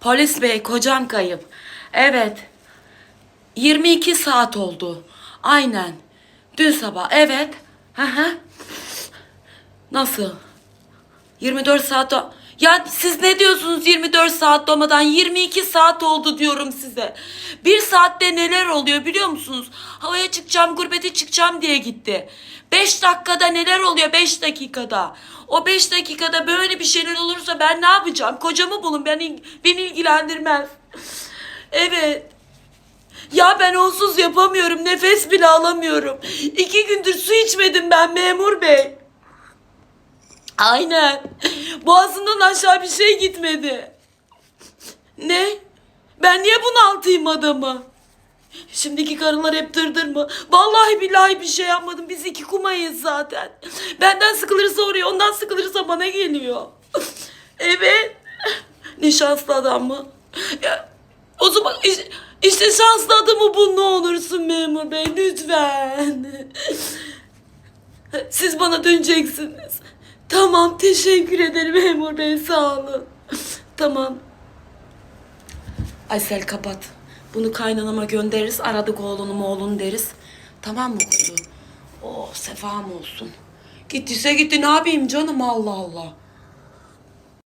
Polis bey kocam kayıp. Evet. 22 saat oldu. Aynen. Dün sabah. Evet. Nasıl? 24 saat o- Ya siz ne diyorsunuz 24 saat olmadan 22 saat oldu diyorum size. Bir saatte neler oluyor biliyor musunuz? Havaya çıkacağım gurbete çıkacağım diye gitti. 5 dakikada neler oluyor 5 dakikada. O 5 dakikada böyle bir şeyler olursa ben ne yapacağım? Kocamı bulun beni, beni ilgilendirmez. Evet. Ya ben onsuz yapamıyorum. Nefes bile alamıyorum. İki gündür su içmedim ben memur bey. Aynen. Boğazından aşağı bir şey gitmedi. Ne? Ben niye bunaltayım adamı? Şimdiki karılar hep dırdır mı? Vallahi billahi bir şey yapmadım. Biz iki kumayız zaten. Benden sıkılırsa oraya, ondan sıkılırsa bana geliyor. Evet. Ne adam mı? Ya, o zaman işte, işte şanslı adamı bul ne olursun memur bey lütfen. Siz bana döneceksiniz. Tamam teşekkür ederim memur bey sağ olun. Tamam. Aysel kapat. Bunu kaynanama göndeririz. Aradık oğlunu mu oğlunu deriz. Tamam mı kuzu? Oh sefam olsun. Gittiyse gitti ne yapayım canım Allah Allah.